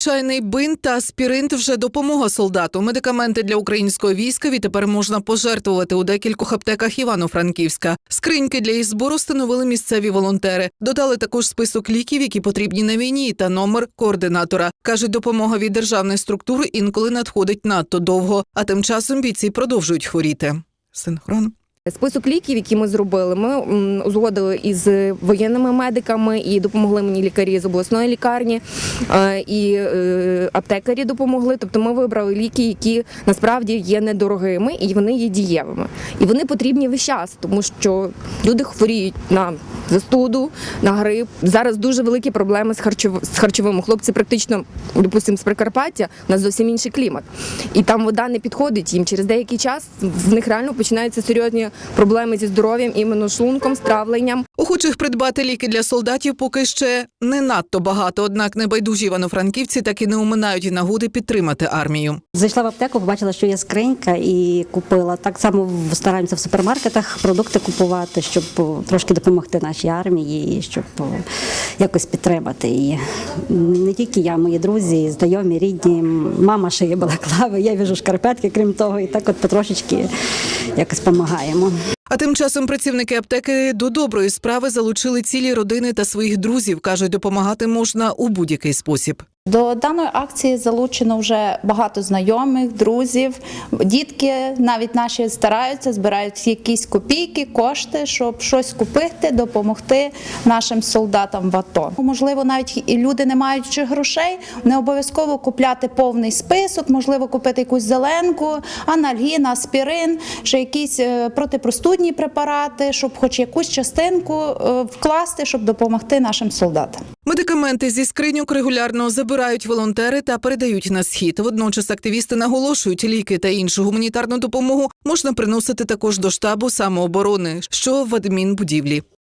Чайний бинт та аспіринт вже допомога солдату. Медикаменти для українського війська відтепер можна пожертвувати у декількох аптеках Івано-Франківська. Скриньки для їх збору встановили місцеві волонтери. Додали також список ліків, які потрібні на війні, та номер координатора. кажуть, допомога від державних структур інколи надходить надто довго. А тим часом бійці продовжують хворіти. Синхрон. Список ліків, які ми зробили, ми узгодили із воєнними медиками і допомогли мені лікарі з обласної лікарні, е, і е, аптекарі допомогли. Тобто ми вибрали ліки, які насправді є недорогими і вони є дієвими. І вони потрібні весь час, тому що люди хворіють на застуду, на грип. Зараз дуже великі проблеми з харчов... з харчовими. Хлопці практично, допустимо, з Прикарпаття, у нас зовсім інший клімат. І там вода не підходить їм. Через деякий час в них реально починаються серйозні проблеми зі здоров'ям, іменно шлунком, з травленням. Охочих придбати ліки для солдатів поки ще не надто багато. Однак небайдужі івано-франківці так і не оминають нагоди підтримати армію. Зайшла в аптеку, побачила, що є скринька, і купила. Так само стараємося в супермаркетах продукти купувати, щоб трошки допомогти нашій армії, і щоб якось підтримати її. Не тільки я, мої друзі, знайомі, рідні, мама шиє балаклави, я в'яжу шкарпетки, крім того, і так от потрошечки якось допомагаємо. А тим часом працівники аптеки до доброї справи залучили цілі родини та своїх друзів. кажуть, допомагати можна у будь-який спосіб. До даної акції залучено вже багато знайомих, друзів. Дітки навіть наші стараються, збирають якісь копійки, кошти, щоб щось купити, допомогти нашим солдатам в АТО. Можливо, навіть і люди не маючи грошей, не обов'язково купляти повний список, можливо, купити якусь зеленку, анальгін, аспірин, чи якісь е, протипростудні препарати, щоб хоч якусь частинку е, вкласти, щоб допомогти нашим солдатам. Медикаменти зі скриньок регулярно забирають волонтери та передають на схід. Водночас активісти наголошують, ліки та іншу гуманітарну допомогу можна приносити також до штабу самооборони, що в адмінбудівлі.